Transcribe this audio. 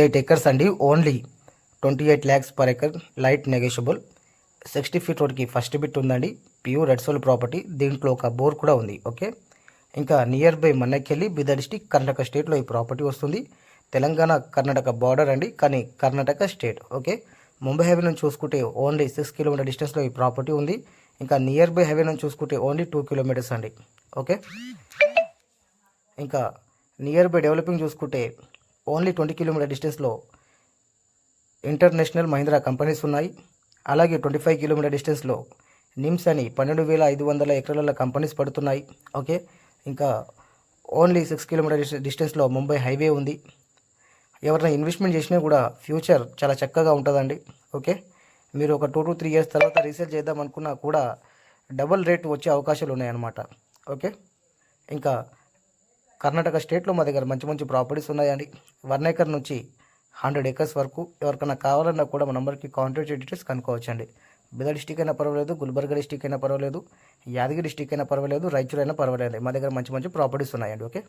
Eight acres అండి only twenty eight lakhs per acre light negotiable sixty feet రోడ్కి first bit ఉందండి. Pure red soil property దీంట్లో ఒక bore కూడా ఉంది. ఓకే ఇంకా near by Mannaekhelli Bidar district Karnataka స్టేట్లో ఈ ప్రాపర్టీ వస్తుంది. తెలంగాణ కర్ణాటక బార్డర్ అండి. కానీ Karnataka state okay Mumbai highway నుంచి చూసుకుంటే ఓన్లీ సిక్స్ కిలోమీటర్ డిస్టెన్స్లో ఈ ప్రాపర్టీ ఉంది. ఇంకా నియర్ బై హైవే నుంచి చూసుకుంటే ఓన్లీ టూ కిలోమీటర్స్ అండి. ఓకే ఇంకా నియర్ బై డెవలపింగ్ చూసుకుంటే ఓన్లీ ట్వంటీ కిలోమీటర్ డిస్టెన్స్లో ఇంటర్నేషనల్ మహీంద్రా కంపెనీస్ ఉన్నాయి. అలాగే ట్వంటీ ఫైవ్ కిలోమీటర్ డిస్టెన్స్లో నిమ్స్ అని పన్నెండు వేల ఐదు వందల ఎకరాల కంపెనీస్ పడుతున్నాయి. ఓకే? ఇంకా ఓన్లీ సిక్స్ కిలోమీటర్ డిస్- డిస్టెన్స్లో ముంబై హైవే ఉంది. ఎవరైనా ఇన్వెస్ట్మెంట్ చేసినా కూడా ఫ్యూచర్ చాలా చక్కగా ఉంటుందండి. ఓకే? మీరు ఒక టూ టు త్రీ ఇయర్స్ తర్వాత రీసేల్ చేద్దాం అనుకున్నా కూడా డబుల్ రేట్ వచ్చే అవకాశాలు ఉన్నాయన్నమాట. ఓకే? ఇంకా కర్ణాటక స్టేట్లో మా దగ్గర మంచి మంచి ప్రాపర్టీస్ ఉన్నాయండి. వన్ ఏకర్ నుంచి హండ్రెడ్ ఏకర్స్ వరకు ఎవరికైనా కావాలన్నా కూడా మా నెంబర్కి కాంటాక్ట్ డీటెయిల్స్ కనుక్కోవచ్చండి. బిదర్ డిస్టిక్ అయినా పర్వాలేదు గుల్బర్గా డిస్టిక్ అయినా పర్వాలేదు యాదగిరి డిస్టిక్ అయినా పర్వాలేదు రాయచూర్ అయినా పర్వాలేదు మా దగ్గర మంచి మంచి ప్రాపర్టీస్ ఉన్నాయండి ఓకే?